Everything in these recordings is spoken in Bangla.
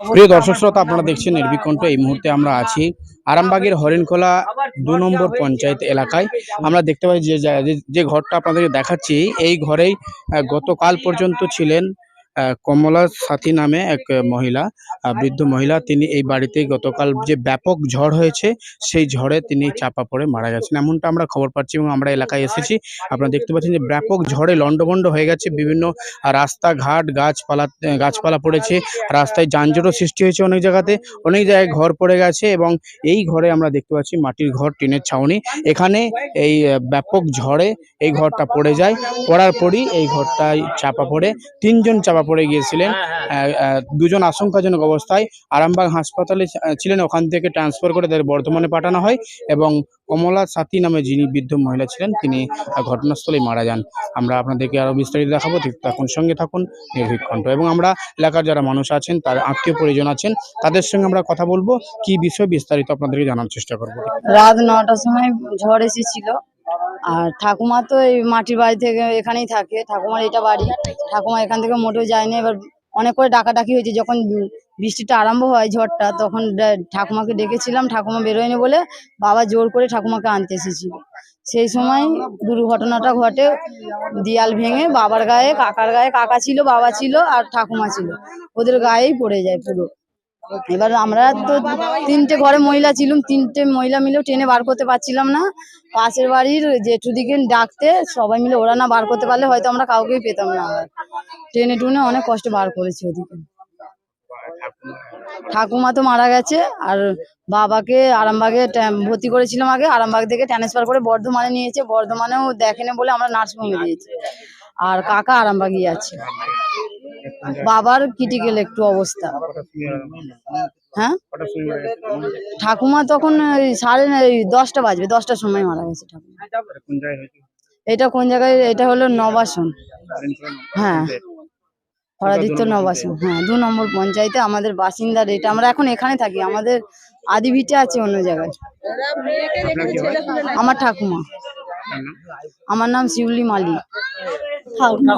প্রিয় দর্শক শ্রোতা, আপনারা দেখছেন নির্বিকণ্ঠ এই মুহূর্তে আমরা আছি আরামবাগের হরিণখোলা দু নম্বর পঞ্চায়েত এলাকায়। আমরা দেখতে পাই যে, যা- ঘরটা আপনাদেরকে দেখাচ্ছি, এই ঘরেই গতকাল পর্যন্ত ছিলেন কমলা সাথী নামে এক মহিলা বৃদ্ধ মহিলা, তিনি এই বাড়িতে গতকাল যে ব্যাপক ঝড় হয়েছে, সেই ঝড়ে তিনি চাপা পড়ে মারা গেছেন। এমনটা আমরা খবর পাচ্ছি এবং আমরা এলাকায় এসেছি। আপনারা দেখতে পাচ্ছেন যে ব্যাপক ঝড়ে লণ্ডভণ্ড হয়ে গেছে বিভিন্ন রাস্তাঘাট, গাছপালা গাছপালা পড়েছে। রাস্তায় যানজটও সৃষ্টি হয়েছে অনেক জায়গাতে। অনেক জায়গায় ঘর পড়ে গেছে এবং এই ঘরে আমরা দেখতে পাচ্ছি মাটির ঘর, টিনের ছাউনি। এখানে এই ব্যাপক ঝড়ে এই ঘরটা পড়ে যায়। পড়ার পরই এই ঘরটায় চাপা পড়ে। তিনজন চাপা পড়ে গিয়েছিলেন। আহ, আহ, দুজন আশঙ্কাজনক অবস্থায় আরামবাগ হাসপাতালে ছিলেন। ওখান থেকে ট্রান্সফার করে তাদের বর্ধমানে পাঠানো হয় এবং কমলা সাথী নামে যিনি বৃদ্ধ মহিলা ছিলেন তিনি ঘটনাস্থলেই মারা যান। আমরা আপনাদেরকে আরও বিস্তারিত দেখাবো। ঠিক থাকুন সঙ্গে থাকুন নির্ভীক কণ্ঠ। এবং আমরা এলাকার যারা মানুষ আছেন তার আত্মীয় পরিজন আছেন তাদের সঙ্গে আমরা কথা বলব। কি বিষয় বিস্তারিত আপনাদেরকে জানার চেষ্টা করব? রাত নটার সময় ঝড় এসেছিল। আর ঠাকুমা তো এই মাটির বাড়ি থেকে এখানেই থাকে। ঠাকুমার এটা বাড়ি। ঠাকুমা এখান থেকে মোটেও যায়নি। এবার অনেক করে ডাকাডাকি হয়েছে। যখন বৃষ্টিটা আরম্ভ হয় ঝড়টা, তখন ঠাকুমাকে ডেকেছিলাম। ঠাকুমা বেরোয়নি বলে বাবা জোর করে ঠাকুমাকে আনতে এসেছিল। সেই সময় দুর্ঘটনাটা ঘটে। দিয়াল ভেঙে বাবার গায়ে, কাকার গায়ে কাকা ছিল, বাবা ছিল আর ঠাকুমা ছিল। ওদের গায়েই পড়ে যায় পুরো। এবার আমরা তো তিনটে ঘরে মহিলা ছিলাম, তিনটে মহিলা মিলেও ট্রেনে বার করতে পারছিলাম না। পাশের বাড়ির জেঠুদিকে ডাকতে সবাই মিলে ওরা না বার করতে পারলে হয়তো আমরা কাউকেই পেতাম না। ট্রেনে টুনে অনেক কষ্ট বার করেছি ওদিকে। ঠাকুমা তো মারা গেছে আর বাবাকে আরামবাগে ভর্তি করেছিলাম আগে, আরামবাগ থেকে ট্রান্সফার করে বর্ধমানে নিয়েছে বর্ধমানেও দেখেনি বলে আমরা নার্সিংহোমে দিয়েছি আর কাকা আরামবাগই আছে। বাবার ক্রিটিক্যাল একটু অবস্থা। হ্যাঁ? ঠাকুমা তখন ওই সাড়ে দশটা বাজবে দশটার সময় মারা গেছে ঠাকুমা। এটা কোন জায়গায় এটা হলো নবাসন। হ্যাঁ। হরাদিত্য নবাসন হ্যাঁ দু নম্বর পঞ্চায়েতে আমাদের বাসিন্দার এটা আমরা এখন এখানে থাকি আমাদের আদি ভিটে আছে অন্য জায়গায়। আমার ঠাকুমা। আমার নাম শিউলি মালি ঠাকুমা।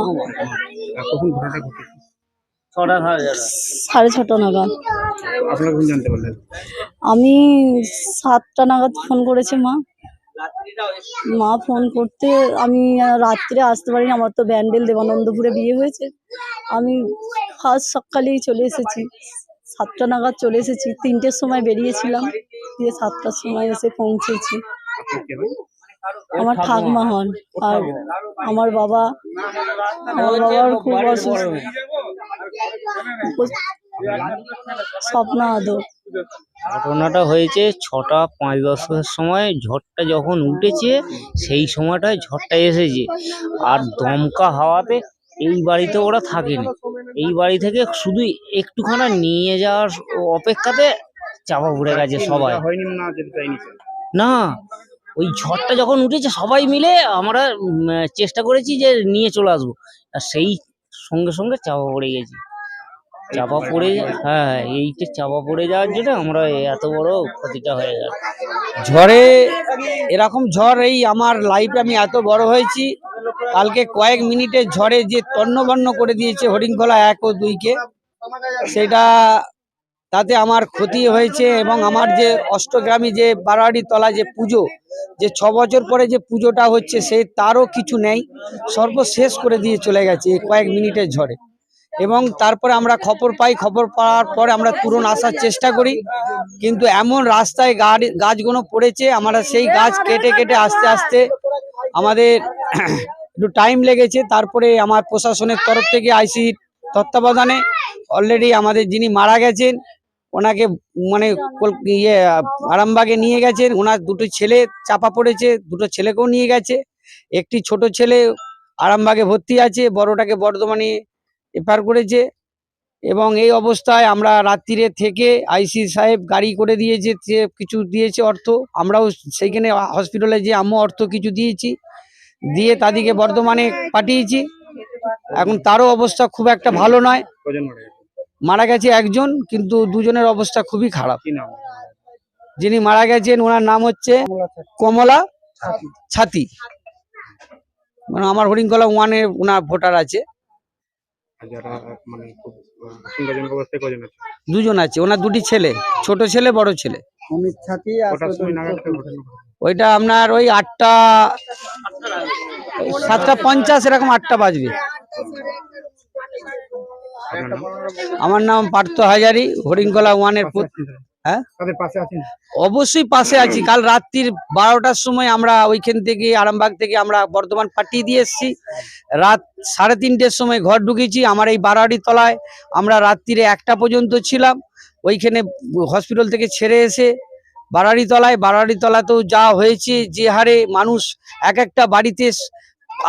সাড়ে ছটা। নাগাদ। আমি সাতটা নাগাদ ফোন করেছে মা। মা ফোন করতে আমি রাত্রে আসতে পারিনি আমার তো ব্যান্ডেল দেবানন্দপুরে বিয়ে হয়েছে। আমি ফার্স্ট সকালেই চলে এসেছি। সাতটা নাগাদ চলে এসেছি। তিনটের সময় বেরিয়েছিলাম দিয়ে সাতটার সময় এসে পৌঁছেছি? আমার ঠাকমা হন আর আমার বাবা আমার বাবার খুব অসুস্থ। স্বপ্ন আদর ঘটনাটা হয়েছে ছটা পাঁচ দশের সময়, ঝড়টা যখন উঠেছে, সেই সময়টায় ঝড়টা এসেছে। আর দমকা হাওয়াতে এই বাড়িতে ওরা থাকেনি। এই বাড়ি থেকে শুধু একটুখানা নিয়ে যাওয়ার অপেক্ষাতে চাপা পড়ে গেছে সবাই। না, ওই ঝড়টা যখন উঠেছে, সবাই মিলে আমরা চেষ্টা করেছি যে নিয়ে চলে আসব। আর সেই সঙ্গে সঙ্গে চাপা পড়ে গেছি। চাপা পড়ে হ্যাঁ এইটা চাপা পড়ে যাওয়ার জন্য আমরা এত বড় ক্ষতিটা হয়ে গেল ঝড়ে এরকম ঝড় এই আমার লাইফে আমি এত বড় হয়েছি কালকে কয়েক মিনিটের ঝড়ে যে তন্নবন্ন করে দিয়েছে হরিণখোলা এক ও দুইকে সেটা তাতে আমার ক্ষতি হয়েছে এবং আমার যে অষ্টগ্রামী যে বারোয়ারি তলা যে পুজো যে ছ বছর পরে যে পুজোটা হচ্ছে সে তারও কিছু নেই সর্বশেষ করে দিয়ে চলে গেছে কয়েক মিনিটের ঝড়ে। এবং তারপরে আমরা খবর পাই, খবর পাওয়ার পরে আমরা তুরন্ত আসার চেষ্টা করি। কিন্তু এমন রাস্তায় গাড়ি, গাছগুলো পড়েছে, আমরা সেই গাছ কেটে কেটে আস্তে আস্তে আমাদের একটু টাইম লেগেছে। তারপরে আমার প্রশাসনের তরফ থেকে আইসি তত্ত্বাবধানে অলরেডি আমাদের যিনি মারা গেছেন, ওনাকে মানে ইয়ে আরামবাগে নিয়ে গেছেন। ওনার দুটো ছেলে চাপা পড়েছে, দুটো ছেলেকেও নিয়ে গেছে। একটি ছোট ছেলে আরামবাগে ভর্তি আছে, বড়টাকে বর্ধমানে এফার করেছে এবং এই অবস্থায় আমরা রাত্রিরে থেকে আইসি সাহেব গাড়ি করে দিয়েছে কিছু দিয়েছে অর্থ আমরাও সেইখানে হসপিটালে যে আমিও অর্থ কিছু দিয়েছি দিয়ে তাদেরকে বর্ধমানে পাঠিয়েছি। এখন তারও অবস্থা খুব একটা ভালো নয়। মারা গেছে? একজন কিন্তু দুজনের অবস্থা খুবই খারাপ। যিনি মারা গেছেন ওনার নাম হচ্ছে কমলা ছাতি মানে আমার হরিণকলা ওয়ানে ওনার ভোটার আছে। যারা মানে খুব আশঙ্কাজনক অবস্থায় কজন আছে দুজন আছে ওনার দুটি ছেলে ছোট ছেলে বড় ছেলে কটার সময় নাগাদ একটা ঘটনা ঘটে? ওইটা আপনার ওই আটটা সাতটা পঞ্চাশ এরকম আটটা বাজবে আপনার নাম? আমার নাম পার্থ হাজারি হরিঙ্গলা ওয়ানের পুত্র পুত-? হ্যাঁ? তাদের পাশে আছেন? অবশ্যই পাশে আছি। কাল রাত্রির বারোটার সময় আমরা ওইখান থেকে আরামবাগ থেকে আমরা বর্ধমান পাঠিয়ে দিয়ে এসেছি। রাত সাড়ে তিনটের সময় ঘর ঢুকেছি আমার এই বারোয়ারি তলায়। আমরা রাত্রিরে একটা পর্যন্ত ছিলাম। ওইখানে হসপিটাল থেকে ছেড়ে এসে বারোয়ারি তলায় বারোয়ারি তলাতেও যা হয়েছে যে হারে মানুষ এক একটা বাড়িতে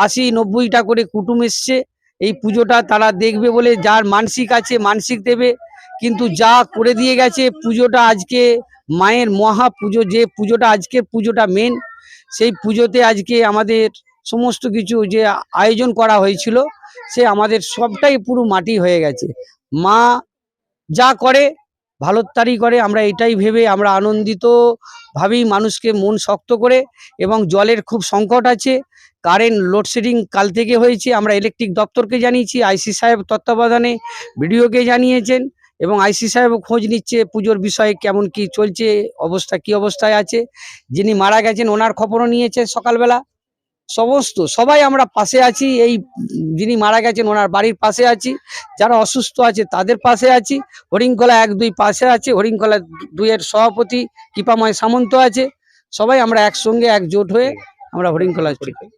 আশি নব্বইটা করে কুটুম এসছে। এই পুজোটা তারা দেখবে বলে যার মানসিক আছে মানসিক দেবে। কিন্তু যা করে দিয়ে গেছে পুজোটা আজকে, মায়ের মহা পুজো, যে পুজোটা আজকে, পুজোটা মেন সেই পুজোতে আজকে আমাদের সমস্ত কিছু যে আয়োজন করা হয়েছিল, সে আমাদের সবটাই পুরো মাটি হয়ে গেছে। মা যা করে ভালোর তারি করে, আমরা এটাই ভেবে আমরা আনন্দিত ভাবেই মানুষকে মন শক্ত করে এবং জলের খুব সংকট আছে, কারেন্ট লোডশেডিং কাল থেকে হয়েছে, আমরা ইলেকট্রিক দপ্তরকে জানিয়েছি, আইসি সাহেব তত্ত্বাবধানে বিডিওকে জানিয়েছেন এবং আইসি সাহেব খোঁজ নিচ্ছে পুজোর বিষয়ে কেমন কি চলছে, অবস্থা কি অবস্থায় আছে। যিনি মারা গেছেন ওনার খবরও নিয়েছে সকালবেলা। সমস্ত, সবাই আমরা পাশে আছি, এই যিনি মারা গেছেন ওনার বাড়ির পাশে আছি, যারা অসুস্থ আছে তাদের পাশে আছি। হরিংকলা এক দুই পাশে আছে হরিংকলা দুইয়ের সভাপতি কৃপাময় সামন্ত আছে। সবাই আমরা একসঙ্গে একজোট হয়ে আমরা হরিংকলা পরিচয়?